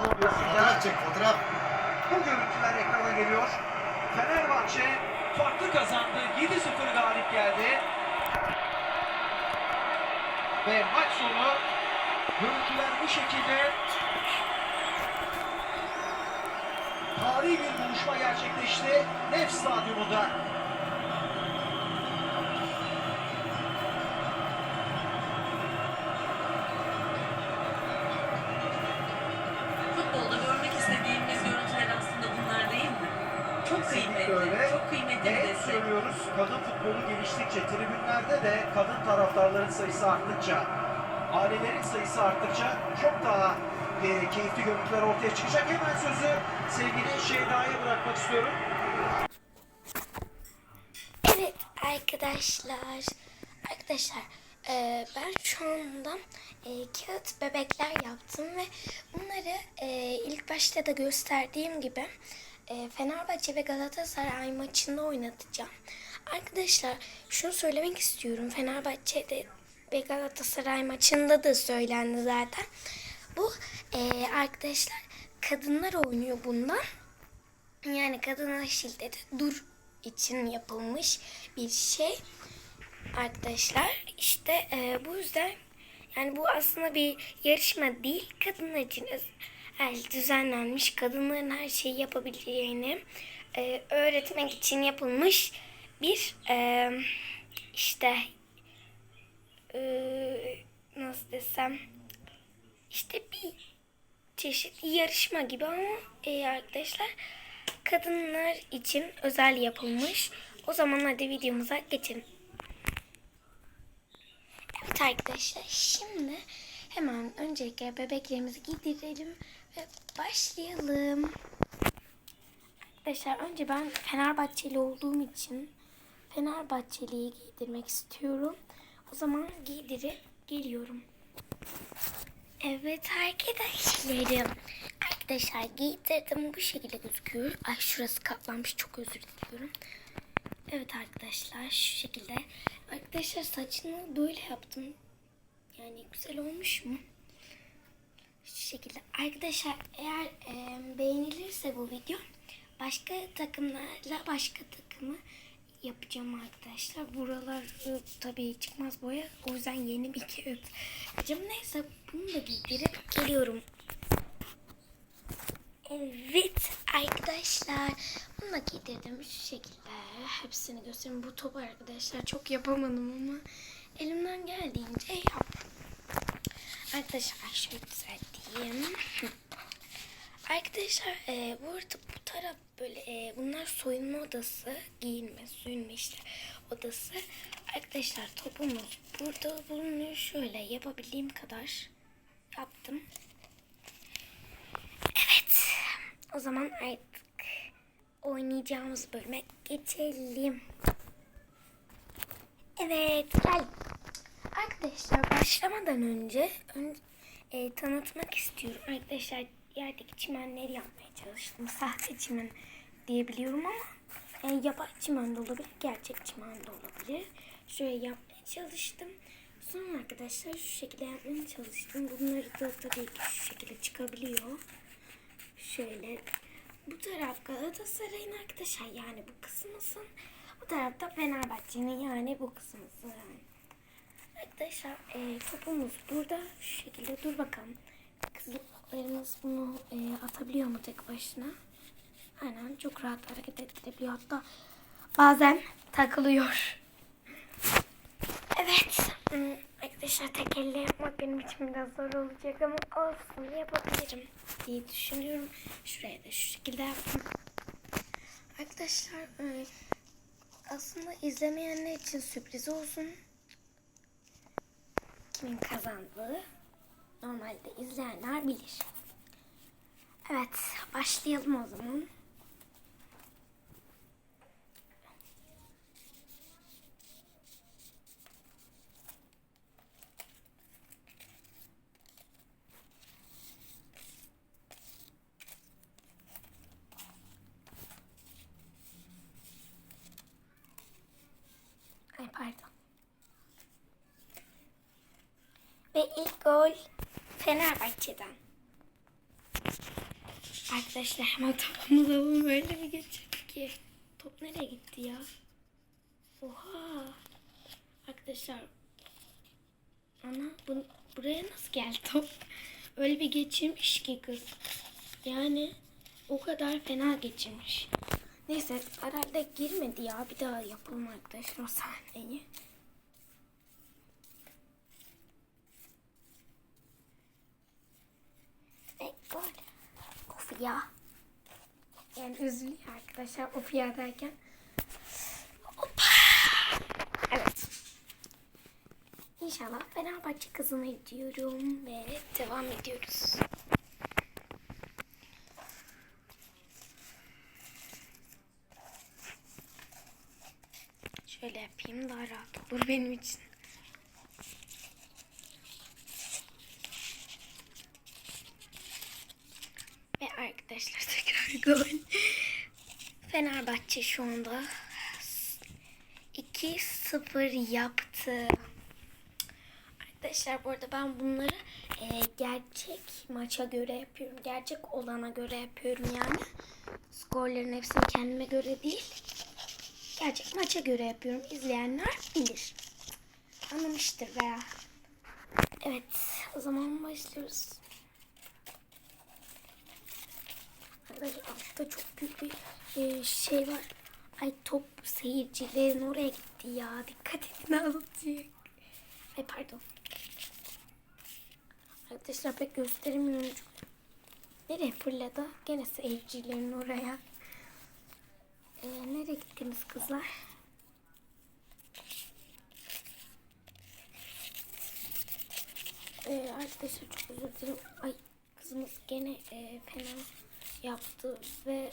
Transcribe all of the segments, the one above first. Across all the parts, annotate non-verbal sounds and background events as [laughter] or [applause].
Ne oluyor? Fotoğraf çek fotoğraf. Bu görüntüler ekrana geliyor. Fenerbahçe farklı kazandı. 7-0 galip geldi. Ve maç sonu görüntüler bu şekilde. Tarihi bir buluşma gerçekleşti. Nef Stadyumunda. Söylüyoruz kadın futbolu geliştikçe tribünlerde de kadın taraftarların sayısı arttıkça ailelerin sayısı arttıkça çok daha e, keyifli görüntüler ortaya çıkacak. Hemen sözü sevgili Şeyda'ya bırakmak istiyorum. Evet arkadaşlar. Arkadaşlar e, ben şu anda e, kağıt bebekler yaptım ve bunları e, ilk başta da gösterdiğim gibi Fenerbahçe ve Galatasaray maçında oynatacağım. Arkadaşlar şunu söylemek istiyorum. Fenerbahçe'de ve Galatasaray maçında da söylendi zaten. Bu e, arkadaşlar kadınlar oynuyor bundan. Yani kadına şiddeti dur için yapılmış bir şey. Arkadaşlar işte e, bu yüzden yani bu aslında bir yarışma değil. Kadınlar için özel düzenlenmiş kadınların her şeyi yapabileceğini e, öğretmek için yapılmış bir e, işte e, nasıl desem işte bir çeşit yarışma gibi ama e, arkadaşlar kadınlar için özel yapılmış. O zaman hadi videomuza geçelim. Evet arkadaşlar şimdi hemen öncelikle bebeklerimizi giydirelim ve başlayalım. Arkadaşlar önce ben Fenerbahçeli olduğum için Fenerbahçeli'yi giydirmek istiyorum. O zaman giydirip geliyorum. Evet arkadaşlarım. Arkadaşlar giydirdim bu şekilde gözüküyor. Ay şurası katlanmış çok özür diliyorum. Evet arkadaşlar şu şekilde. Arkadaşlar saçını böyle yaptım. Yani güzel olmuş mu? Şekilde. Arkadaşlar eğer e, beğenilirse bu video başka takımlarla başka takımı yapacağım arkadaşlar. Buralar e, tabii çıkmaz boya. O yüzden yeni bir kağıt yapacağım. Neyse bunu da giydirip geliyorum. Evet arkadaşlar bunu da giydirdim şu şekilde hepsini göstereyim bu top arkadaşlar çok yapamadım ama elimden geldiğince yaptım arkadaşlar şöyle düzelteyim arkadaşlar e, bu arada bu taraf böyle e, bunlar soyunma odası giyinme soyunma işte odası arkadaşlar topumuz burada bulunuyor şöyle yapabildiğim kadar yaptım Evet. O zaman artık oynayacağımız bölüme geçelim. Evet gel. Arkadaşlar başlamadan önce ön, e, tanıtmak istiyorum. Arkadaşlar yerdeki çimenleri yapmaya çalıştım. Sahte çimen diyebiliyorum ama e, yapay çimen de olabilir, gerçek çimen de olabilir. Şöyle yapmaya çalıştım. Sonra arkadaşlar şu şekilde yapmaya çalıştım. Bunları da tabii ki şu şekilde çıkabiliyor. Şöyle bu taraf Galatasaray'ın arkadaşlar yani bu kısmısın. Bu tarafta Fenerbahçe'nin yani bu kısmısın. Arkadaşlar e, topumuz burada şu şekilde dur bakalım. Kızlarımız bunu e, atabiliyor mu tek başına? Aynen çok rahat hareket edebiliyor. Hatta bazen takılıyor. Evet. hmm, Arkadaşlar tek elle yapmak benim için biraz zor olacak ama olsun yapabilirim diye düşünüyorum. Şuraya da şu şekilde yaptım. Arkadaşlar e, aslında izlemeyenler için sürpriz olsun. Kimin kazandığı normalde izleyenler bilir. Evet başlayalım o zaman. Ay pardon. Ve ilk gol Fenerbahçe'den. Arkadaşlar hemen topumuzu alalım. Öyle bir geçirdi ki. Top nereye gitti ya? Oha. Arkadaşlar. Ana bu, buraya nasıl geldi top? Öyle bir geçirmiş ki kız. Yani o kadar fena geçirmiş. Neyse herhalde girmedi ya. Bir daha yapalım arkadaşlar o sahneyi. Ve gol. Of ya. Yani üzülüyor arkadaşlar of ya derken. Hoppa. Evet. İnşallah Fenerbahçe kazanır diyorum ve devam ediyoruz. Şöyle yapayım daha rahat olur benim için. Ve arkadaşlar tekrar gol. Fenerbahçe şu anda 2-0 yaptı. Arkadaşlar bu arada ben bunları e, gerçek maça göre yapıyorum. Gerçek olana göre yapıyorum yani. Skorların hepsini kendime göre değil. Gerçek maça göre yapıyorum. İzleyenler bilir. Anlamıştır veya. Evet o zaman başlıyoruz. Arkadaşlar altta çok büyük bir e, şey var. Ay top seyircilerin oraya gitti ya. Dikkat edin alacak. Ay pardon. Arkadaşlar pek gösteremiyorum. Nereye fırladı? Gene seyircilerin oraya. Ee, nereye gittiniz kızlar? Ee, arkadaşlar çok özür dilerim. Ay kızımız gene e, fena yaptı ve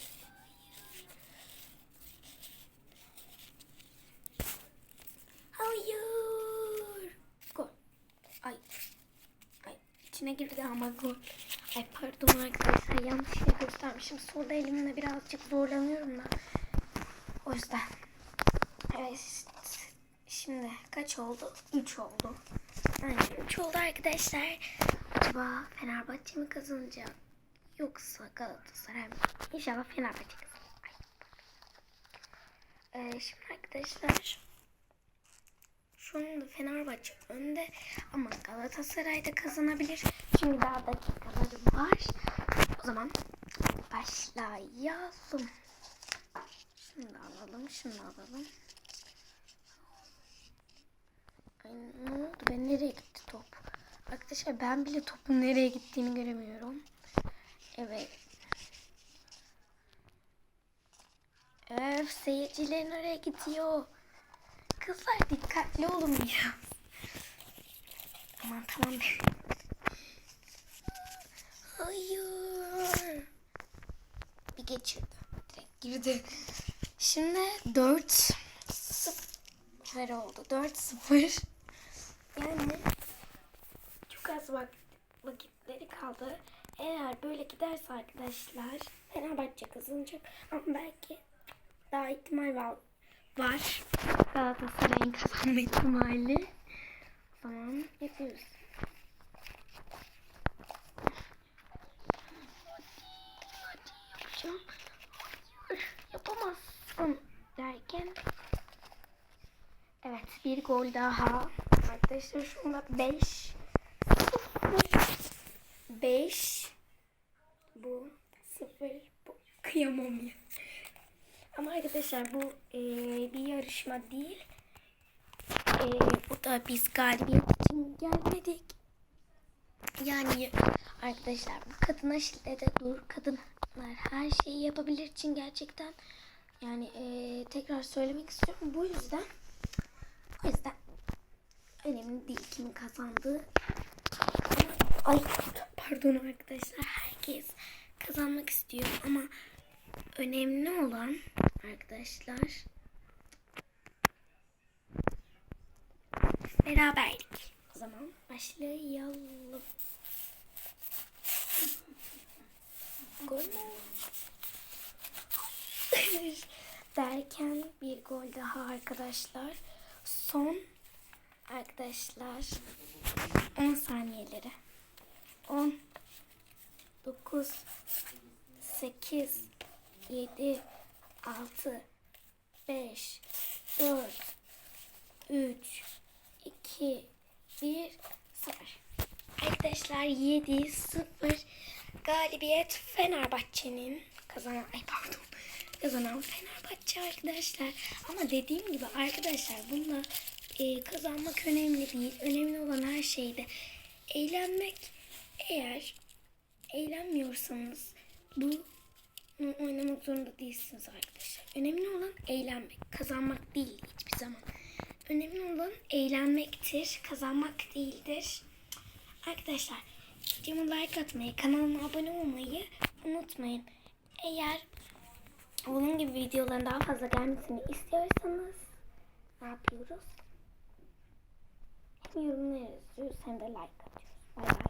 Hayır. Gol. Ay. Ay. içine girdi ama gol. Ay pardon arkadaşlar yanlış şey göstermişim. Solda elimle birazcık zorlanıyorum da. O yüzden. Evet. Şimdi kaç oldu? 3 oldu. Aynen 3 oldu arkadaşlar. Acaba Fenerbahçe mi kazanacak? Yoksa Galatasaray mı? İnşallah Fenerbahçe kazanır. Ee, şimdi arkadaşlar şu anda Fenerbahçe önde ama Galatasaray da kazanabilir. Çünkü daha dakikaları var. O zaman başlayalım. Da alalım, da alalım. Ay, ne oldu? Ben nereye gitti top? Arkadaşlar ben bile topun nereye gittiğini göremiyorum. Evet. Öf seyircilerin oraya gidiyor. Kızlar dikkatli olun biraz. Aman tamam. Hayır. Bir geçirdi. Direkt girdi. Şimdi 4 0 oldu. 4 0. Yani çok az vak vakitleri kaldı. Eğer böyle giderse arkadaşlar Fenerbahçe kazanacak ama belki daha ihtimal var. var. Galatasaray'ın kazanma ihtimali. O zaman yapıyoruz. Yapacağım. Yapamazsın derken Evet bir gol daha. Arkadaşlar şu anda 5 5 bu 0 bu kıyamam ya. Ama arkadaşlar bu e, bir yarışma değil. E, bu da biz galibiyet için gelmedik. Yani arkadaşlar bu kadına şiddete dur. Kadınlar her şeyi yapabilir için gerçekten yani e, tekrar söylemek istiyorum. Bu yüzden o yüzden önemli değil kimin kazandığı. Ay pardon arkadaşlar herkes kazanmak istiyor ama önemli olan arkadaşlar beraberlik. O zaman başlayalım. Gol mü? [laughs] Derken bir gol daha arkadaşlar. Son arkadaşlar 10 saniyeleri. 10 9 8, 7, 6, 5, 4, 3, 2, 1, 0. Arkadaşlar 7, 0 galibiyet Fenerbahçe'nin kazanan, ay pardon, kazanan Fenerbahçe arkadaşlar. Ama dediğim gibi arkadaşlar bunda e, kazanmak önemli değil. Önemli olan her şeyde eğlenmek. Eğer eğlenmiyorsanız bu oynamak zorunda değilsiniz arkadaşlar. Önemli olan eğlenmek, kazanmak değil hiçbir zaman. Önemli olan eğlenmektir, kazanmak değildir. Arkadaşlar videoma like atmayı, kanalıma abone olmayı unutmayın. Eğer bunun gibi videoların daha fazla gelmesini istiyorsanız ne yapıyoruz? Hem yorumlar yazıyoruz hem de like atıyoruz. Bay bay.